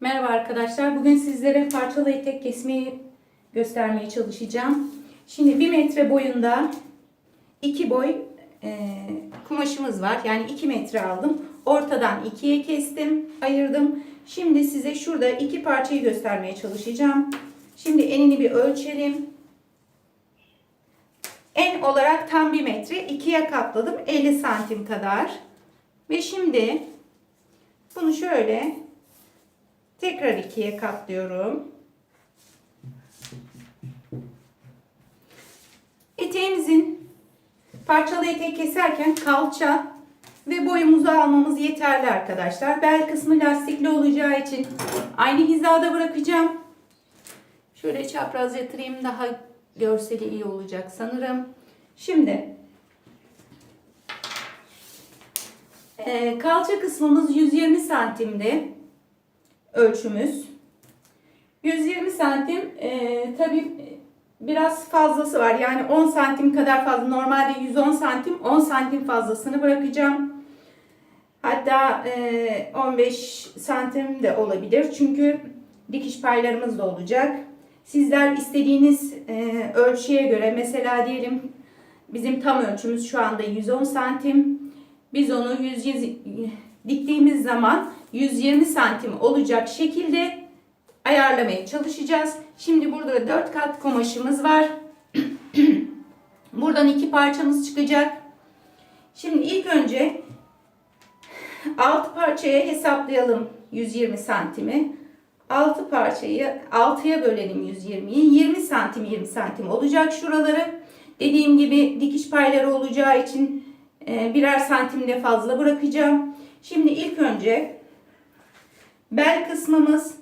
Merhaba arkadaşlar. Bugün sizlere parçalı etek kesmeyi göstermeye çalışacağım. Şimdi 1 metre boyunda 2 boy e, kumaşımız var. Yani 2 metre aldım. Ortadan ikiye kestim, ayırdım. Şimdi size şurada iki parçayı göstermeye çalışacağım. Şimdi enini bir ölçelim. En olarak tam 1 metre ikiye katladım. 50 santim kadar. Ve şimdi bunu şöyle Tekrar ikiye katlıyorum. Eteğimizin parçalı etek keserken kalça ve boyumuzu almamız yeterli arkadaşlar. Bel kısmı lastikli olacağı için aynı hizada bırakacağım. Şöyle çapraz yatırayım daha görseli iyi olacak sanırım. Şimdi e, kalça kısmımız 120 santimdi ölçümüz. 120 santim e, tabi biraz fazlası var. Yani 10 santim kadar fazla. Normalde 110 santim 10 santim fazlasını bırakacağım. Hatta e, 15 santim de olabilir. Çünkü dikiş paylarımız da olacak. Sizler istediğiniz e, ölçüye göre mesela diyelim bizim tam ölçümüz şu anda 110 santim. Biz onu 100, diktiğimiz zaman 120 santim olacak şekilde ayarlamaya çalışacağız. Şimdi burada 4 kat kumaşımız var. Buradan iki parçamız çıkacak. Şimdi ilk önce alt parçaya hesaplayalım 120 santimi. 6 parçayı 6'ya bölelim 120'yi. 20 santim 20 santim olacak şuraları. Dediğim gibi dikiş payları olacağı için e, birer santim de fazla bırakacağım. Şimdi ilk önce bel kısmımız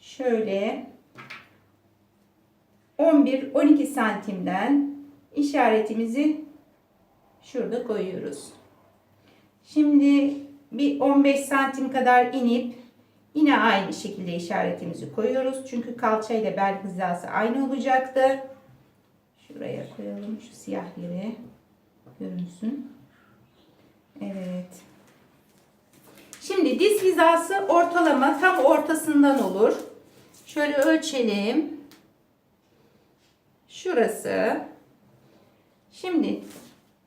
şöyle 11-12 santimden işaretimizi şurada koyuyoruz. Şimdi bir 15 santim kadar inip yine aynı şekilde işaretimizi koyuyoruz. Çünkü kalça ile bel hizası aynı olacaktır. Şuraya koyalım şu siyah yere görünsün. Evet. Şimdi diz hizası ortalama tam ortasından olur. Şöyle ölçelim. Şurası. Şimdi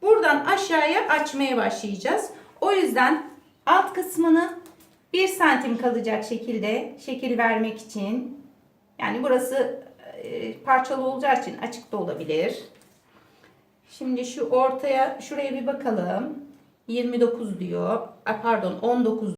buradan aşağıya açmaya başlayacağız. O yüzden alt kısmını 1 santim kalacak şekilde şekil vermek için yani burası e, parçalı olacağı için açık da olabilir. Şimdi şu ortaya şuraya bir bakalım. 29 diyor. Pardon 19